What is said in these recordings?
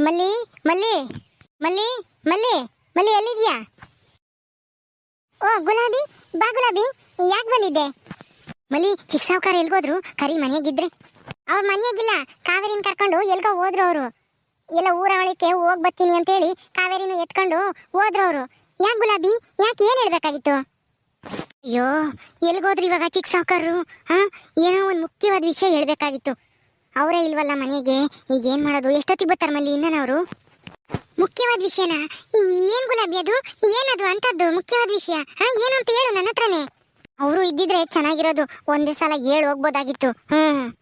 ಮಲ್ಲಿ ಮಲ್ಲಿ ಮಲ್ಲಿ ಮಲ್ಲಿ ಮಲ್ಲಿ, ಎಲ್ಲಿದ್ಯಾ? ಓ, ಗುಲಾಬಿ, ಬಾ ಗುಲಾಬಿ, ಯಾಕೆ ಬಂದಿದ್ದೆ? ಮಲ್ಲಿ, ಚಿಕ್ಕ ಸಾವುಕಾರ ಎಲ್ಗೋದ್ರು? ಕರಿ ಮನೆಯಾಗಿದ್ರೆ. ಅವ್ರ ಮನೆಯಾಗಿಲ್ಲ, ಕಾವೇರಿನ ಕರ್ಕೊಂಡು ಎಲ್ಗೋ ಹೋದ್ರು ಅವರು. ಎಲ್ಲ ಊರಾವಳಿಕೆ ಹೋಗಿ ಬರ್ತೀನಿ ಅಂತೇಳಿ ಕಾವೇರಿನ ಎತ್ಕೊಂಡು ಹೋದ್ರು ಅವರು. ಯಾಕೆ ಗುಲಾಬಿ, ಯಾಕೆ ಏನು ಹೇಳ್ಬೇಕಾಗಿತ್ತು? ಅಯ್ಯೋ, ಎಲ್ಗೋದ್ರು ಇವಾಗ ಚಿಕ್ಕ ಸಾವುಕಾರರು, ಹಾ? ಏನೋ ಒಂದು ಮುಖ್ಯವಾದ ವಿಷಯ ಹೇಳ್ಬೇಕಾಗಿತ್ತು. ಅವರೇ ಇಲ್ವಲ್ಲ ಮನೆಗೆ? ಈಗ ಏನ್ ಮಾಡೋದು? ಎಷ್ಟೊತ್ತಿಗೆ ಬರ್ತಾರೆ ಮಲ್ಲಿ ಇನ್ನನವರು? ಮುಖ್ಯವಾದ ವಿಷಯನ? ಏನ್ ಗುಲಾಬಿ ಅದು? ಏನದು ಅಂತದ್ದು ಮುಖ್ಯವಾದ ವಿಷಯ? ಹಾ, ಏನು ಅಂತ ಹೇಳು ನನ್ನ ಹತ್ರನೇ. ಅವರು ಇದ್ದಿದ್ರೆ ಚೆನ್ನಾಗಿರೋದು. ಒಂದೇ ಸಲ ಹೇಳಿ ಹೋಗ್ಬೋದಾಗಿತ್ತು. ಹ್ಮ್.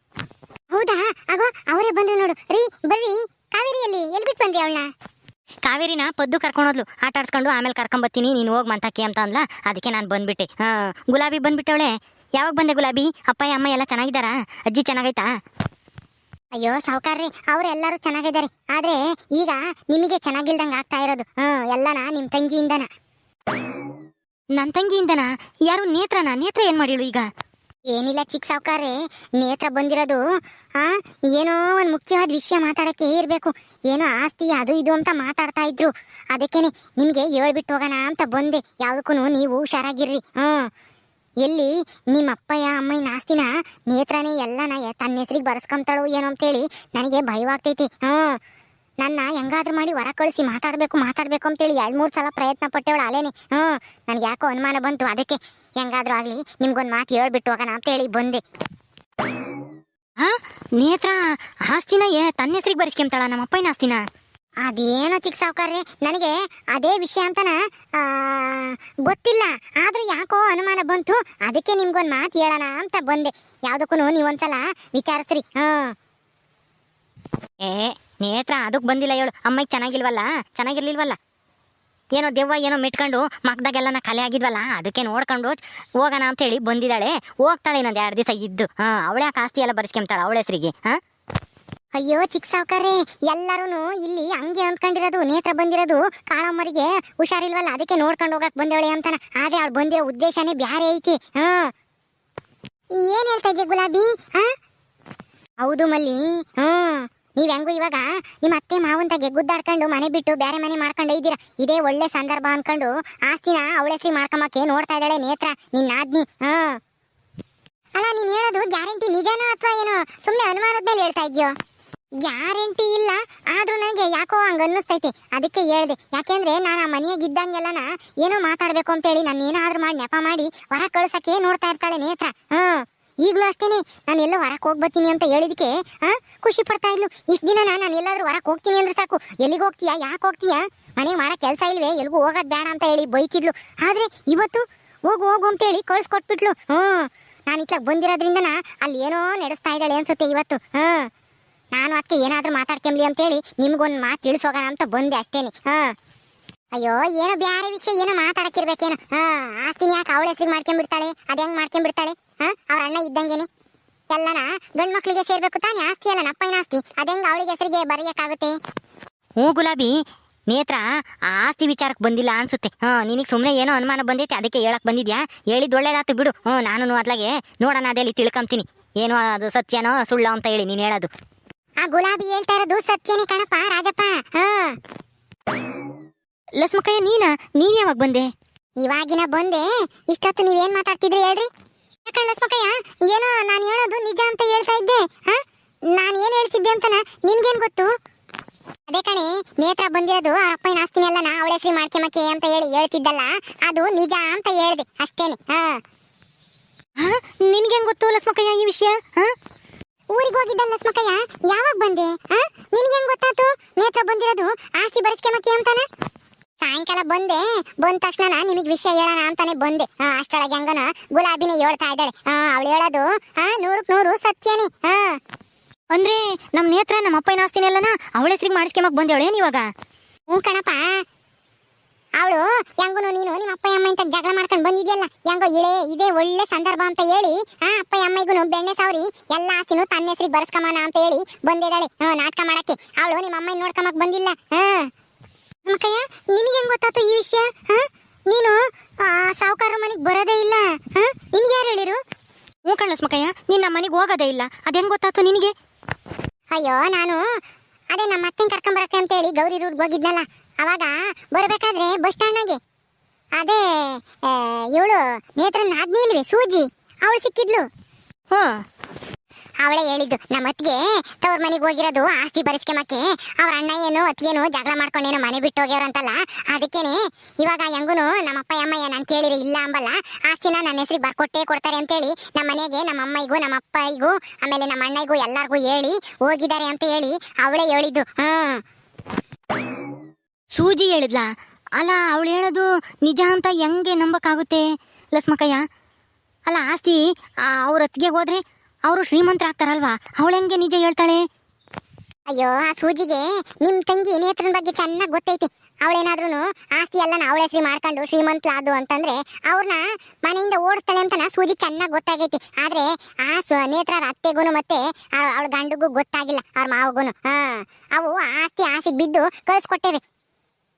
ಹೌದಾ? ಆಗೋ ಅವರೇ ಬಂದ್ರೆ ನೋಡು. ರೀ, ಬರ್ರಿ. ಕಾವೇರಿಯಲ್ಲಿ ಎಲ್ಲಿ ಬಿಟ್ಟು ಬಂದ್ರಿ ಅವಳನ್ನ? ಕಾವೇರಿನ ಪದ್ದು ಕರ್ಕೊಂಡೋದ್ಲು ಆಟ ಆಡ್ಸ್ಕೊಂಡು ಆಮೇಲೆ ಕರ್ಕೊಂಬತ್ತೀನಿ ನೀನು ಹೋಗ್ ಮಂತಕ್ಕೆ ಅಂತ ಅಂದ್ಲ. ಅದಕ್ಕೆ ನಾನು ಬಂದ್ಬಿಟ್ಟೆ. ಹಾ, ಗುಲಾಬಿ ಬಂದ್ಬಿಟ್ಟವಳೆ. ಯಾವಾಗ ಬಂದೆ ಗುಲಾಬಿ? ಅಪ್ಪ, ಅಮ್ಮ ಎಲ್ಲ ಚೆನ್ನಾಗಿದ್ದಾರಾ? ಅಜ್ಜಿ ಚೆನ್ನಾಗೈತಾ? ಅಯ್ಯೋ ಸಾವುಕಾರ್ರಿ. ಅವರೆಲ್ಲರೂ ಚೆನ್ನಾಗಿದ್ದಾರೆ. ಆದ್ರೆ ಈಗ ನಿಮಗೆ ಚೆನ್ನಾಗಿಲ್ದಂಗ ಆಗ್ತಾ ಇರೋದು. ಹ್ಮ್ ಎಲ್ಲನ ನಿಮ್ ತಂಗಿಯಿಂದನ. ನನ್ನ ತಂಗಿಯಿಂದನ? ಯಾರು ನೇತ್ರನ? ನೇತ್ರ ಏನ್ ಮಾಡಿಳು ಈಗ? ಏನಿಲ್ಲ ಚಿಕ್ಕ ಸಾವುಕಾರ್ರಿ. ನೇತ್ರ ಬಂದಿರೋದು ಆ ಏನೋ ಒಂದು ಮುಖ್ಯವಾದ ವಿಷಯ ಮಾತಾಡಕ್ಕೆ ಇರ್ಬೇಕು. ಏನೋ ಆಸ್ತಿ ಅದು ಇದು ಅಂತ ಮಾತಾಡ್ತಾ ಇದ್ರು. ಅದಕ್ಕೇನೆ ನಿಮಗೆ ಹೇಳ್ಬಿಟ್ಟು ಹೋಗೋಣ ಅಂತ ಬಂದೆ. ಯಾವುದಕ್ಕೂ ನೀವು ಹುಷಾರಾಗಿರ್ರಿ. ಹ್ಮ್. ಎಲ್ಲಿ ನಿಮ್ಮ ಅಪ್ಪಯ್ಯ ಅಮ್ಮಯ್ಯನ ಆಸ್ತಿನ ನೇತ್ರನೇ ಎಲ್ಲನ ತನ್ನ ಹೆಸ್ರಿಗೆ ಬರ್ಸ್ಕೊಂತಾಳು ಏನೋ ಅಂತೇಳಿ ನನಗೆ ಭಯವಾಗ್ತೈತಿ. ಹ್ಞೂ. ನನ್ನ ಹೆಂಗಾದ್ರೂ ಮಾಡಿ ಹೊರ ಕಳಿಸಿ ಮಾತಾಡಬೇಕು ಮಾತಾಡಬೇಕು ಅಂತೇಳಿ ಎರಡು ಮೂರು ಸಲ ಪ್ರಯತ್ನ ಪಟ್ಟೆವಳು ಅಲೇನೆ. ಹ್ಞೂ. ನನಗೆ ಯಾಕೋ ಅನುಮಾನ ಬಂತು ಅದಕ್ಕೆ. ಹೆಂಗಾದ್ರೂ ಆಗಲಿ ನಿಮ್ಗೊಂದು ಮಾತು ಹೇಳ್ಬಿಟ್ಟು ಹೋಗೋಣ ಅಂತೇಳಿ ಬಂದೆ. ನೇತ್ರ, ಆಸ್ತಿನ ತನ್ನ ಹೆಸ್ರಿಗೆ ಬರ್ಸ್ಕೊಂತಾಳ ನಮ್ಮ ಅಪ್ಪನ ಆಸ್ತಿನ ಅದೇನೋ ಚಿಕ್ಕ ಸಾವುಕಾರ್ರಿ ನನಗೆ ಅದೇ ವಿಷಯ ಅಂತನ ಆ, ಗೊತ್ತಿಲ್ಲ. ಆದರೂ ಯಾಕೋ ಅನುಮಾನ ಬಂತು. ಅದಕ್ಕೆ ನಿಮ್ಗೊಂದು ಮಾತು ಹೇಳೋಣ ಅಂತ ಬಂದೆ. ಯಾವುದಕ್ಕೂ ನೀವೊಂದ್ಸಲ ವಿಚಾರಿಸ್ರಿ. ಹಾಂ. ಏ ನೇತ್ರ ಅದಕ್ಕೆ ಬಂದಿಲ್ಲ ಹೇಳು. ಅಮ್ಮಗೆ ಚೆನ್ನಾಗಿಲ್ವಲ್ಲ? ಚೆನ್ನಾಗಿರ್ಲಿಲ್ವಲ್ಲ? ಏನೋ ದೆವ್ವ ಏನೋ ಮೆಟ್ಕೊಂಡು ಮಕ್ದಾಗೆಲ್ಲ ನಾ ಖಾಲಿ ಆಗಿದ್ವಲ್ಲ? ಅದಕ್ಕೆ ನೋಡ್ಕೊಂಡು ಹೋಗೋಣ ಅಂತೇಳಿ ಬಂದಿದ್ದಾಳೆ. ಹೋಗ್ತಾಳೆ ಇನ್ನೊಂದು ಎರಡು ದಿವಸ ಇದ್ದು. ಹಾ ಅವಳೆ ಆಸ್ತಿ ಎಲ್ಲ ಬರ್ಸ್ಕೊಂತಾಳ ಅವಳ ಹೆಸರಿಗೆ. ಹಾ? ಅಯ್ಯೋ, ಚಿಕ್ಕ ಸಾವುಕಾರ್ರಿ ಎಲ್ಲರೂ ಇಲ್ಲಿ ಹಂಗೆ ಅಂದ್ಕೊಂಡಿರೋದು, ನೇತ್ರ ಬಂದಿರೋದು, ಕಾಳಮ್ಮರಿಗೆ ಹುಷಾರಿಲ್ವಲ್ಲ, ಅದಕ್ಕೆ ನೋಡ್ಕೊಂಡು ಹೋಗಕ್ ಬಂದವಳೆ ಅಂತಾನ. ಆದ್ರೆ ಅವ್ಳು ಬಂದಿರೋ ಉದ್ದೇಶನೇ ಬ್ಯಾರೆ ಐತಿ. ಹಾ. ಏನ್ ಹೇಳ್ತಾ ಇದ್ದೆ ಗುಲಾಬಿ? ಹಾ? ಹೌದು ಮಲ್ಲಿ. ಹ್ಮ್ ನೀವ್ ಹೆಂಗು ಇವಾಗ ನಿಮ್ಮ ಅತ್ತೆ ಮಾವಂತಾಗೆ ಗುದ್ದಾಡ್ಕೊಂಡು ಮನೆ ಬಿಟ್ಟು ಬೇರೆ ಮನೆ ಮಾಡ್ಕೊಂಡು ಇದ್ದೀರಾ? ಇದೇ ಒಳ್ಳೆ ಸಂದರ್ಭ ಅನ್ಕೊಂಡು ಆಸ್ತಿನ ಅವಳೆಸಿ ಮಾಡ್ಕೊಂಬಕ್ಕೆ ನೋಡ್ತಾ ಇದ್ದಾಳೆ ನೇತ್ರ, ನಿನ್ನ ಆದ್ನಿ ಹಾ. ಅಲ್ಲ, ನೀನ್ ಹೇಳೋದು ಗ್ಯಾರಂಟಿ ನಿಜನೋ ಅಥವಾ ಏನೋ? ಸುಮ್ನೆ ಅನುಮಾನದ ಮೇಲೆ ಹೇಳ್ತಾ ಇದ್ಯೋ? ಗ್ಯಾರಂಟಿ ಇಲ್ಲ. ಆದ್ರೂ ನನಗೆ ಯಾಕೋ ಹಂಗ ಅನ್ನಿಸ್ತೈತಿ. ಅದಕ್ಕೆ ಹೇಳ್ದೆ. ಯಾಕೆಂದ್ರೆ ನಾನು ಆ ಮನೆಯಾಗ ಇದ್ದಂಗೆಲ್ಲನ ಏನೋ ಮಾತಾಡ್ಬೇಕು ಅಂತೇಳಿ ನಾನು ಏನಾದ್ರೂ ಮಾಡಿ, ನೆಪ ಮಾಡಿ ಹೊರ ಕಳ್ಸಕ್ಕೆ ನೋಡ್ತಾ ಇರ್ತಾಳೆ ನೇತ್ರ. ಹ್ಮ್ ಈಗಲೂ ಅಷ್ಟೇನೆ. ನಾನು ಎಲ್ಲೋ ಹೊರಕ್ಕೆ ಹೋಗ್ಬತ್ತೀನಿ ಅಂತ ಹೇಳಿದಕ್ಕೆ ಹಾ, ಖುಷಿ ಪಡ್ತಾ ಇದ್ಲು. ಇಷ್ಟು ದಿನ ನಾನು ಎಲ್ಲಾದ್ರೂ ಹೊರಕ್ಕೆ ಹೋಗ್ತೀನಿ ಅಂದ್ರೆ ಸಾಕು. ಎಲ್ಲಿಗೆ ಹೋಗ್ತೀಯಾ, ಯಾಕೆ ಹೋಗ್ತೀಯಾ? ಮನೆಗೆ ಮಾಡೋ ಕೆಲಸ ಇಲ್ವೇ? ಎಲ್ಗೂ ಹೋಗೋದು ಬೇಡ ಅಂತ ಹೇಳಿ ಬೈತಿದ್ಲು. ಆದ್ರೆ ಇವತ್ತು ಹೋಗು ಹೋಗು ಅಂತೇಳಿ ಕಳ್ಸಿಕೊಟ್ಬಿಟ್ಲು. ಹ್ಞೂ ನಾನು ಇತ್ಲಾಗ ಬಂದಿರೋದ್ರಿಂದನ ಅಲ್ಲಿ ಏನೋ ನಡೆಸ್ತಾ ಇದ್ದಾಳೆ ಅನ್ಸುತ್ತೆ ಇವತ್ತು. ಹ್ಮ್ ನಾನು ಅದಕ್ಕೆ ಏನಾದ್ರೂ ಮಾತಾಡ್ಕೊಂಬ್ಲಿ ಅಂತೇಳಿ ನಿಮ್ಗೊಂದು ಮಾತು ತಿಳಿಸೋಗೋಣ ಅಂತ ಬಂದೆ ಅಷ್ಟೇನೆ. ಹಾಂ. ಅಯ್ಯೋ, ಏನೋ ಬ್ಯಾರೆ ವಿಷಯ, ಏನೋ ಮಾತಾಡಕ್ಕಿರ್ಬೇಕೇನೋ. ಹಾಂ, ಆಸ್ತಿನ ಯಾಕೆ ಅವಳ ಹೆಸರಿಗೆ ಮಾಡ್ಕೊಂಬಿಡ್ತಾಳೆ? ಅದು ಹೆಂಗೆ ಮಾಡ್ಕೊಂಬಿಡ್ತಾಳೆ? ಹಾಂ, ಅವ್ರ ಅಣ್ಣ ಇದ್ದಂಗೆನೆ. ಎಲ್ಲನ ಗಂಡು ಮಕ್ಕಳಿಗೆ ಸೇರಬೇಕು ತಾನೇ ಆಸ್ತಿ ಅಲ್ಲ ನಪ್ಪೈನ ಆಸ್ತಿ. ಅದೆಂಗ್ ಅವಳಿಗೆ ಹೆಸರಿಗೆ ಬರೆಯೋಕ್ಕಾಗುತ್ತೆ? ಹ್ಞೂ ಗುಲಾಬಿ, ನೇತ್ರ ಆಸ್ತಿ ವಿಚಾರಕ್ಕೆ ಬಂದಿಲ್ಲ ಅನ್ಸುತ್ತೆ. ಹಾಂ, ನಿನಗೆ ಸುಮ್ಮನೆ ಏನೋ ಅನುಮಾನ ಬಂದೈತೆ, ಅದಕ್ಕೆ ಹೇಳಕ್ಕೆ ಬಂದಿದ್ಯಾ? ಹೇಳಿದ್ ಒಳ್ಳೇದಾತು ಬಿಡು. ಹ್ಞೂ, ನಾನು ಅದ್ಲಾಗೆ ನೋಡೋಣ ಅದೇಲಿ ತಿಳ್ಕೊಂತೀನಿ. ಏನೋ ಅದು ಸತ್ಯನೋ ಸುಳ್ಳೋ ಅಂತ ಹೇಳಿ ನೀನು ಹೇಳೋದು. ಆ ಗುಲಾಬಿ ಹೇಳ್ತಾ ಇರೋದು ಸತ್ಯನೇ ಕಣಪ್ಪ, ರಾಜಪ್ಪ. ಹಾ. ಲಸ್ಮಕ್ಕಯ್ಯ, ನೀನ? ನೀನ್ ಯಾವಾಗ ಬಂದೆ? ಇವಾಗಿನ ಬಂದೆ. ಇಷ್ಟೊತ್ತು ನೀವೇನ್ ಮಾತಾಡ್ತಿದ್ರಿ ಹೇಳ್ರಿ. ಯಾಕಂದ್ರೆ ಲಸ್ಮಕ್ಕಯ್ಯ, ಏನೋ ನಾನು ಹೇಳೋದು ನಿಜ ಅಂತ ಹೇಳ್ತಾ ಇದ್ದೆ. ಹಾ? ನಾನು ಏನ್ ಹೇಳ್ತಿದ್ದೆ ಅಂತನ ನಿನ್ಗೇನ್ ಗೊತ್ತು? ಅದೇ ಕಣೆ ನೇತ್ರ ಬಂದಿರೋದು ಆ ಅಪ್ಪನ ಆಸ್ತಿನೆಲ್ಲ ನಾ ಅವಳ ಹೆಸರು ಮಾಡ್ಕೆಮಕ್ಕೆ ಅಂತ ಹೇಳಿ ಹೇಳ್ತಿದ್ದಲ್ಲ, ಅದು ನಿಜ ಅಂತ ಹೇಳ್ದೆ, ಅಷ್ಟೇನೆ. ಹಾ. ಹಾ? ನಿನ್ಗೇನ್ ಗೊತ್ತು ಲಸ್ಮಕ್ಕಯ್ಯ ಈ ವಿಷಯ? ಹಾ? ಊರಿಗೆ ಹೋಗಿದ್ದಲ್ಲ ಸ್ಮಕಯ್ಯ ಯಾವಾಗ ಬಂದೆ? ನಿನಗೆ ಹೆಂಗ್ ಗೊತ್ತಾತು? ನೇತ್ರ ಬಂದಿರೋದು ಆಸ್ತಿ ಬರೆಸ್ಕೊಂಬಕ್ಕೆ ಅಂತಾನೆ? ಸಾಯಂಕಾಲ ಬಂದೆ. ಬಂದ ತಕ್ಷಣ ನಿಮಗೆ ವಿಷಯ ಹೇಳೋಣ ಅಂತಾನೆ ಬಂದೆ. ಅಷ್ಟೊಳಗೆ ಹಂಗನ ಗುಲಾಬಿನೇ ಹೇಳ್ತಾ ಇದ್ದಾಳೆ. ಅವಳು ಹೇಳೋದು ಹಾ ನೂರಕ್ ನೂರು ಸತ್ಯನೇ. ಹಾ. ಅಂದ್ರೆ ನಮ್ ನೇತ್ರ ನಮ್ಮ ಅಪ್ಪನ ಆಸ್ತಿನೆಲ್ಲನ ಅವಳ ಹೆಸರಿಗೆ ಮಾಡಿಸ್ಕೆಮಕ್ ಬಂದೇಳೇನು ಇವಾಗ? ಹ್ಞೂ ಕಣಪ್ಪ. ಅವಳು ಹೆಂಗೂ ನೀನು? ನಿಮ್ಮ ಅಪ್ಪ ಅಮ್ಮ ಅಂತ ಜಗಳ ಮಾಡ್ಕೊಂಡು ಬಂದಿದ್ಯಲ್ಲ? ಹೆಂಗೋ ಇಳೆ ಇದೇ ಒಳ್ಳೆ ಸಂದರ್ಭ ಅಂತ ಹೇಳಿ ಆ ಅಪ್ಪ ಅಮ್ಮಗೂ ಬೆಣ್ಣೆ ಸಾವ್ರಿ ಎಲ್ಲ ಆಸ್ತಿನೂ ತನ್ನ ಹೆಸರಿಗೆ ಬರ್ಸ್ಕಮಾನ ಅಂತ ಹೇಳಿ ಬಂದಿದ್ದಾಳೆ. ಹಾ ನಾಟಕ ಮಾಡಕ್ಕೆ. ಅವಳು ನಿಮ್ಮ ಅಮ್ಮನ ನೋಡ್ಕೊಂಬಕ್ ಬಂದಿಲ್ಲ. ಹಾ. ಮಕ್ಕಯ್ಯ ನಿನಗೆ ಹೆಂಗ್ ಗೊತ್ತಾಯ್ತು ಈ ವಿಷಯ? ಹಾ? ನೀನು ಆ ಸಾವುಕಾರ ಮನೆಗೆ ಬರೋದೇ ಇಲ್ಲ. ಹಾ? ನಿನ್ಗೆ ಯಾರು ಹೇಳಿರು? ಹ್ಞೂ ಕಣ್ ಸ್ಮಕಯ್ಯ ನೀನ್ ನಮ್ಮ ಮನೆಗೆ ಹೋಗೋದೇ ಇಲ್ಲ. ಅದು ಹೆಂಗ್ ಗೊತ್ತಾಯ್ತು ನಿನಗೆ? ಅಯ್ಯೋ ನಾನು ಅದೇ ನಮ್ಮ ಅತ್ತೆನ್ ಕರ್ಕೊಂಬರಕ್ಕೆ ಅಂತ ಹೇಳಿ ಗೌರಿ ರೂಟ್ಗೆ ಹೋಗಿದ್ನಲ್ಲ. ಅವಾಗ ಬರಬೇಕಾದ್ರೆ ಬಸ್ ಸ್ಟ್ಯಾಂಡ್ನಾಗೆ ಅದೇ ಇವಳು ನೇತ್ರ ಆದ್ನಿ ಇಲ್ವೇ, ಸೂಜಿ? ಅವಳು ಸಿಕ್ಕಿದ್ಲು. ಹ್ಞೂ. ಅವಳೇ ಹೇಳಿದ್ದು, ನಮ್ಮ ಅತ್ತಿಗೆ ತವ್ರ ಮನೆಗೆ ಹೋಗಿರೋದು ಆಸ್ತಿ ಬರೆಸ್ಕೆಮಕ್ಕೆ ಅವ್ರ ಅಣ್ಣ ಏನು ಅತ್ತಿಗೇನು ಜಗಳ ಮಾಡ್ಕೊಂಡೇನು ಮನೆ ಬಿಟ್ಟು ಹೋಗ್ಯವ್ರಂತಲ್ಲ, ಅದಕ್ಕೇನೆ. ಇವಾಗ ಹೆಂಗೂ ನಮ್ಮ ಅಪ್ಪ ಅಮ್ಮಯ್ಯ ನಾನು ಕೇಳಿರಿ, ಇಲ್ಲ ಅಂಬಲ್ಲ. ಆಸ್ತಿನ ನನ್ನ ಹೆಸರಿಗೆ ಬರ್ಕೊಟ್ಟೇ ಕೊಡ್ತಾರೆ ಅಂತೇಳಿ ನಮ್ಮ ಮನೆಗೆ ನಮ್ಮ ಅಮ್ಮಯ್ಯಗೂ ನಮ್ಮ ಅಪ್ಪಯ್ಗೂ, ಆಮೇಲೆ ನಮ್ಮ ಅಣ್ಣಗೂ ಎಲ್ಲರಿಗೂ ಹೇಳಿ ಹೋಗಿದ್ದಾರೆ ಅಂತ ಹೇಳಿ ಅವಳೇ ಹೇಳಿದ್ದು. ಹ್ಮ್ ಸೂಜಿ ಹೇಳಿದ್ಲಾ? ಅಲ್ಲ ಅವಳು ಹೇಳೋದು ನಿಜ ಅಂತ ಹೆಂಗೆ ನಂಬಕ್ಕಾಗುತ್ತೆ? ಲಸ್ಮಕಯ್ಯ. ಅಲ್ಲ ಆಸ್ತಿ ಅವ್ರ ಹೊತ್ತಿಗೆ ಹೋದ್ರೆ ಅವರು ಶ್ರೀಮಂತರಾಗ್ತಾರಲ್ವಾ ಅವಳು ಹೆಂಗೆ ನಿಜ ಹೇಳ್ತಾಳೆ? ಅಯ್ಯೋ, ಆ ಸೂಜಿಗೆ ನಿಮ್ಮ ತಂಗಿ ನೇತ್ರನ ಬಗ್ಗೆ ಚೆನ್ನಾಗಿ ಗೊತ್ತೈತಿ. ಅವಳೇನಾದ್ರೂ ಆಸ್ತಿ ಎಲ್ಲ ಅವಳ ಹೆಸರು ಮಾಡ್ಕೊಂಡು ಶ್ರೀಮಂತಲಾದು ಅಂತಂದ್ರೆ ಅವ್ರನ್ನ ಮನೆಯಿಂದ ಓಡಿಸ್ತಾಳೆ ಅಂತ ಸೂಜಿ ಚೆನ್ನಾಗಿ ಗೊತ್ತಾಗೈತಿ. ಆದ್ರೆ ಆ ನೇತ್ರ ಅತ್ತೆಗೂ ಮತ್ತೆ ಅವಳ ಗಂಡಗೂ ಗೊತ್ತಾಗಿಲ್ಲ, ಅವ್ರ ಮಾವಗೂ ಹಾ, ಅವು ಆಸ್ತಿ ಆಸೆಗೆ ಬಿದ್ದು ಕಳ್ಸ್ಕೊಟ್ಟೇವೆ.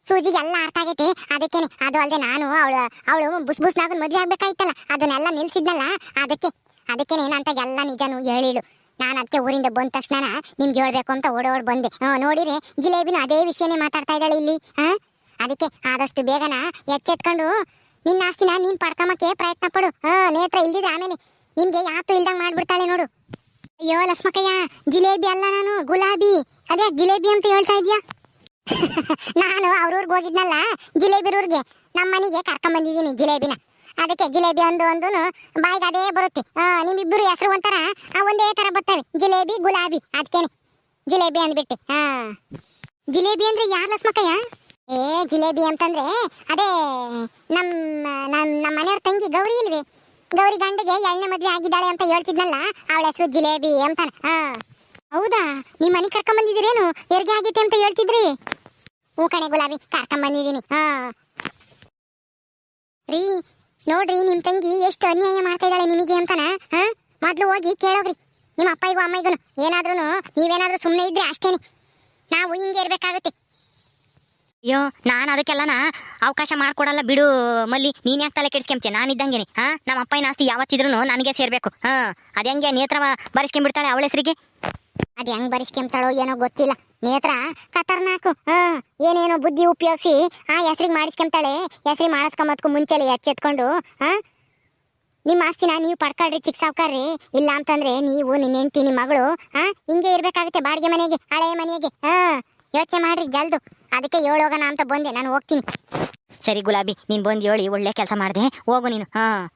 ಸೂಜಿಗೆ ಎಲ್ಲ ಅರ್ಥ ಆಗೈತಿ. ಅದಕ್ಕೇನೆ, ಅದು ಅಲ್ಲದೆ ನಾನು, ಅವಳು ಅವಳು ಬುಸ್ ಬುಸ್ನಾಗ ಮದುವೆ ಆಗ್ಬೇಕಾಯ್ತಲ್ಲ. ಅದನ್ನೆಲ್ಲ ನಿಲ್ಸಿದ್ನಲ್ಲ, ಅದಕ್ಕೆ ಅದಕ್ಕೆ ಏನಂತ ಎಲ್ಲ ನಿಜನು ಹೇಳಿಳು. ನಾನು ಅದಕ್ಕೆ ಊರಿಂದ ಬಂದ ತಕ್ಷಣ ನಿಮ್ಗೆ ಹೇಳ್ಬೇಕು ಅಂತ ಓಡೋಡ್ ಬಂದೆ. ನೋಡಿರಿ ಜಿಲೇಬಿನ ಅದೇ ವಿಷಯನೇ ಮಾತಾಡ್ತಾ ಇದ್ದಾಳೆ ಇಲ್ಲಿ. ಹಾ? ಅದಕ್ಕೆ ಆದಷ್ಟು ಬೇಗನ ಎಚ್ಚೆತ್ಕೊಂಡು, ನಿನ್ನ ಆಸ್ತಿನ ನೀನ್ ಪಡ್ಕೊಂಬಕ್ಕೆ ಪ್ರಯತ್ನ ಪಡು. ಹಾ, ನೇತ್ರ ಇಲ್ದಿದೆ ಆಮೇಲೆ ನಿಮ್ಗೆ ಯಾತು ಇಲ್ದಂಗ್ ಮಾಡ್ಬಿಡ್ತಾಳೆ ನೋಡು. ಅಯ್ಯೋ ಲಸ್ಮಕ್ಕಯ್ಯ ಜಿಲೇಬಿ ಅಲ್ಲ ನಾನು, ಗುಲಾಬಿ. ಅದೇ ಜಿಲೇಬಿ ಅಂತ ಹೇಳ್ತಾ ಇದ್ಯಾ? ನಾನು ಅವ್ರೂರ್ಗೆ ಹೋಗಿದ್ನಲ್ಲ ಜಿಲೇಬಿ ಊರ್ಗೆ ನಮ್ಮ ಮನೆಗೆ ಕರ್ಕೊಂಡ್ ಬಂದಿದ್ದೀನಿ ಜಿಲೇಬಿನ. ಅದಕ್ಕೆ ಜಿಲೇಬಿ ಅಂದು ಒಂದು ಬಾಯಿಗೆ ಅದೇ ಬರುತ್ತೆ. ನಿಮ್ಮಿಬ್ಬರು ಹೆಸರು ಒಂಥರ ಒಂದೇ ತರ ಬರ್ತವೆ. ಜಿಲೇಬಿ, ಗುಲಾಬಿ ಅದಕ್ಕೇನೆ ಜಿಲೇಬಿ ಅಂದ್ಬಿಟ್ಟು ಹಾ ಜಿಲೇಬಿ ಅಂದ್ರೆ ಯಾರ್ ಲಸ್ಮಕ್ಕಯ್ಯ? ಏ, ಜಿಲೇಬಿ ಅಂತಂದ್ರೆ, ಅದೇ ನಮ್ಮ ನಮ್ಮ ನಮ್ಮ ಮನೆಯವ್ರ ತಂಗಿ ಗೌರಿ ಇಲ್ವಿ? ಗೌರಿ ಗಂಡಿಗೆ ಎಣ್ಣೆ ಮದ್ವೆ ಆಗಿದ್ದಾಳೆ ಅಂತ ಹೇಳ್ತಿದ್ನಲ್ಲ, ಅವಳ ಹೆಸರು ಜಿಲೇಬಿ ಅಂತಾನೆ. ಹಾ ಹೌದಾ? ನಿಮ್ಮ ಮನೆ ಕರ್ಕೊಂಡ್ ಬಂದಿದ್ದೀರೇನು? ಹೆರಿಗೆ ಆಗಿತ್ತೆ ಅಂತ ಹೇಳ್ತಿದ್ರಿ? ಹೂ ಕಣೆ ಗುಲಾಬಿ. ಕರ್ಕೊಂಡ್ ಬಂದಿದ್ದೀನಿ ಹಾ. ರೀ ನೋಡ್ರಿ ನಿಮ್ ತಂಗಿ ಎಷ್ಟು ಅನ್ಯಾಯ ಮಾಡ್ತಾ ಇದ್ದಾಳೆ ನಿಮಗೆ ಅಂತಾನ ಹಾ? ಮೊದ್ಲು ಹೋಗಿ ಕೇಳೋಗ್ರಿ. ನಿಮ್ಮ ಅಪ್ಪಾಯಿಗೂ ಅಮ್ಮಗೂ ಏನಾದ್ರೂ ನೀವೇನಾದ್ರೂ ಸುಮ್ಮನೆ ಇದ್ರೆ ಅಷ್ಟೇನೆ. ನಾವು ಹಿಂಗೆ ಇರ್ಬೇಕಾಗುತ್ತೆ. ಅಯ್ಯೋ ನಾನು ಅದಕ್ಕೆಲ್ಲನ ಅವಕಾಶ ಮಾಡ್ಕೊಡಲ್ಲ ಬಿಡು ಮಲ್ಲಿ. ನೀನ್ ಯಾಕೆ ತಲೆ ಕೆಡ್ಸ್ಕೊಂಬ್ತೀಯ ನಾನು ಇದ್ದಂಗೆನೆ ಹಾ? ನಮ್ಮ ಅಪ್ಪನ ಆಸ್ತಿ ಯಾವತ್ತಿದ್ರು ನನಗೆ ಸೇರ್ಬೇಕು ಹಾ? ಅದ್ ಹೆಂಗೆ ನೇತ್ರವ ಬರೆಸ್ಕೊಂಡ್ಬಿಡ್ತಾಳೆ ಅವಳ ಹೆಸರಿಗೆ? ಅದ್ ಹೆಂಗ್ ಬರಿಸ್ಕೊಂತಾಳೋ ಏನೋ ಗೊತ್ತಿಲ್ಲ. ನೇತ್ರ ಕತರ್ನಾಕು ಹಾ, ಏನೇನೋ ಬುದ್ಧಿ ಉಪಯೋಗಿಸಿ, ಆ ಹೆಸ್ರಿಗೆ ಮಾಡಿಸ್ಕೊಂತಾಳೆ, ಹೆಸ್ರಿಗೆ ಮಾಡಿಸ್ಕೊಂಬದ್ಕು ಮುಂಚೆಲೆ ಎಚ್ಚೆತ್ಕೊಂಡು, ಹಾ? ನಿಮ್ಮ ಆಸ್ತಿನ ನೀವು ಪಡ್ಕೊಳ್ರಿ ಚಿಕ್ಕ ಸಾವುಕಾರ್ರಿ. ಇಲ್ಲ ಅಂತಂದ್ರೆ ನೀವು ನಿನ್ನ ಹೆಂಡತಿ ನಿಮ್ಮ ಮಗಳು, ಹಾ, ಹಿಂಗೆ ಇರ್ಬೇಕಾಗುತ್ತೆ ಬಾಡಿಗೆ ಮನೆಗೆ, ಹಳೆ ಮನೆಗೆ, ಹಾ? ಯೋಚನೆ ಮಾಡ್ರಿ ಜಲ್ದು. ಅದಕ್ಕೆ ಏಳೋಗಣ ಅಂತ ಬಂದೆ, ನಾನು ಹೋಗ್ತೀನಿ. ಸರಿ ಗುಲಾಬಿ, ನೀನು ಬಂದು ಹೇಳಿ ಒಳ್ಳೆ ಕೆಲಸ ಮಾಡಿದೆ, ಹೋಗು ನೀನು, ಹಾ?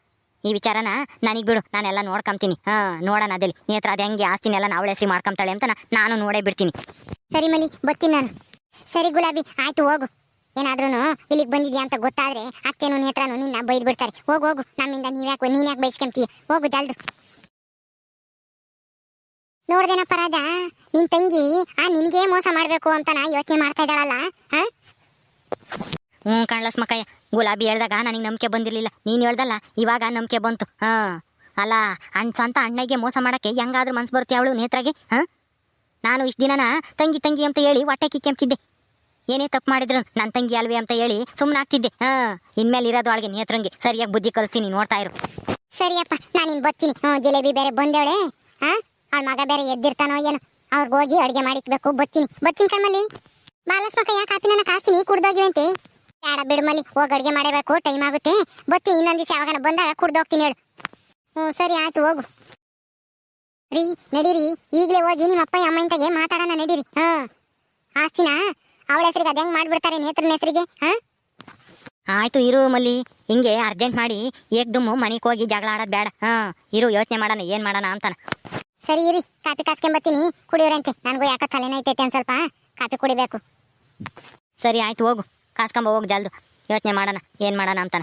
ಈ ವಿಚಾರನ ನನಗೆ ಬಿಡು, ನಾನೆಲ್ಲ ನೋಡ್ಕೊಂತೀನಿ ಹಾ? ನೋಡೋಣ ಅದಲ್ಲಿ ನೇತ್ರ ಅದು ಹೆಂಗೆ ಆಸ್ತಿನೆಲ್ಲ ನಾವಳೆ ಹೆಸರಿ ಮಾಡ್ಕೊಂತಾಳೆ ಅಂತ ನಾನು ನೋಡೇ ಬಿಡ್ತೀನಿ. ಸರಿ ಮಲಿ ಬರ್ತೀನಿ ನಾನು. ಸರಿ ಗುಲಾಬಿ, ಆಯ್ತು, ಹೋಗು. ಏನಾದ್ರೂ ಇಲ್ಲಿಗೆ ಬಂದಿದ್ಯಾ ಅಂತ ಗೊತ್ತಾದ್ರೆ ಅತ್ತೇನು ನೇತ್ರನು ನಿನ್ನ ಬೈದ್ ಬಿಡ್ತಾರೆ. ಹೋಗು ಹೋಗು. ನಮ್ಮಿಂದ ನೀವ್ಯಾಕೆ, ನೀನ್ ಯಾಕೆ ಬೈಸ್ಕೊಂತೀಯ? ಹೋಗು ಜಲ್ದು. ನೋಡ್ದೇನಪ್ಪ ರಾಜ, ನಿನ್ ತಂಗಿ, ಆ, ನಿನ್ಗೆ ಮೋಸ ಮಾಡ್ಬೇಕು ಅಂತ ನಾ ಯೋಚನೆ ಮಾಡ್ತಾ ಇದ್ದಾಳಲ್ಲ ಹ್ಮ್ ಕಾಣ್ಲಸ್ ಮಕ್ಕಯ್ಯ, ಗುಲಾಬಿ ಹೇಳ್ದಾಗ ನನಗೆ ನಂಬಿಕೆ ಬಂದಿರಲಿಲ್ಲ. ನೀನು ಹೇಳ್ದಲ್ಲ, ಇವಾಗ ನಂಬಿಕೆ ಬಂತು. ಹಾಂ. ಅಲ್ಲ, ಅಣ್ಣ ಸ್ವಂತ ಅಣ್ಣಗೆ ಮೋಸ ಮಾಡಕ್ಕೆ ಹೆಂಗಾದ್ರೂ ಮನ್ಸು ಬರ್ತೀಯ ಅವಳು ನೇತ್ರಗೆ, ಹಾ? ನಾನು ಇಷ್ಟು ದಿನನ ತಂಗಿ ತಂಗಿ ಅಂತ ಹೇಳಿ ಹೊಟ್ಟೆ ಕಿಕ್ಕೆಂಬ್ತಿದ್ದೆ ಏನೇ ತಪ್ಪು ಮಾಡಿದ್ರು ನನ್ನ ತಂಗಿ ಅಲ್ವೇ ಅಂತ ಹೇಳಿ ಸುಮ್ಮನೆ ಆಗ್ತಿದ್ದೆ. ಹಾ, ಇನ್ಮೇಲೆ ಇರೋದು ಅವಳಿಗೆ ನೇತ್ರಂಗೆ. ಸರಿಯಾಗಿ ಬುದ್ಧಿ ಕಲಿಸ್ತೀನಿ, ನೋಡ್ತಾ ಇರು. ಸರಿಯಪ್ಪ, ನಾನು ಹಿಂಗೆ ಬರ್ತೀನಿ. ಹ್ಞೂ ಜಿಲೇಬಿ ಬೇರೆ ಬಂದೇವಳೆ. ಹಾಂ, ಅವಳ ಮಗ ಬೇರೆ ಎದ್ದಿರ್ತಾನೋ ಏನೋ. ಅವ್ರಿಗೆ ಹೋಗಿ ಅಡುಗೆ ಮಾಡಿಕ್ಬೇಕು ಬತ್ತೀನಿ ಬತ್ತೀನಿ ಕಣ್ಮಲ್ಲಿ. ಬಾಲಸ್ಮಕ ಯಾಕೆ ನನ್ನ ಕಾಸ್ತೀನಿ? ಕುಡ್ದೋಗಿವಂತೆ. ಬೇಡ ಬಿಡ್ಮಲ್ಲಿ ಹೋಗಿ ಅಡುಗೆ ಮಾಡಬೇಕು, ಟೈಮ್ ಆಗುತ್ತೆ. ಬರ್ತೀನಿ ಇನ್ನೊಂದು ದಿವಸ ಯಾವಾಗ ಬಂದಾಗ ಕುಡ್ದೋಗ್ತೀನಿ ಹೇಳು. ಹ್ಞೂ ಸರಿ, ಆಯ್ತು, ಹೋಗು. ರೀ ನಡೀರಿ. ಈಗಲೇ ಹೋಗಿ ನಿಮ್ಮ ಅಪ್ಪ ಅಮ್ಮ ಇಂತಾಗೆ ಮಾತಾಡೋಣ ನಡೀರಿ. ಹಾ. ಆಸ್ತಿನ? ಅವಳ ಹೆಸರಿಗೆ ಅದ ಹೆಂಗ್ ಮಾಡ್ಬಿಡ್ತಾರೆ ನೇತ್ರನ ಹೆಸರಿಗೆ? ಹಾ? ಆಯ್ತು ಇರು ಮಲ್ಲಿ. ಹಿಂಗೆ ಅರ್ಜೆಂಟ್ ಮಾಡಿ ಏಕ್ದುಮ್ಮು ಮನೆಗೆ ಹೋಗಿ ಜಗಳ ಆಡೋದು ಬೇಡ. ಹಾ ಇರು ಯೋಚನೆ ಮಾಡೋಣ ಏನು ಮಾಡೋಣ ಅಂತಾನ. ಸರಿ ಇರಿ. ಕಾಪಿ ಕಾಸ್ಕೊಂಬತ್ತೀನಿ ಕುಡಿಯೋರಂತೆ. ನನಗೂ ಯಾಕೆ ತಲೆನೈತೈತೆ ಒಂದು ಸ್ವಲ್ಪ. ಕಾಪಿ ಕುಡಿಬೇಕು. ಸರಿ ಆಯ್ತು ಹೋಗು. ಕಾಸ್ಕೊಂಬ ಹೋಗು ಜಲ್ದು. ಯೋಚನೆ ಮಾಡೋಣ ಏನು ಮಾಡೋಣ ಅಂತಾನ.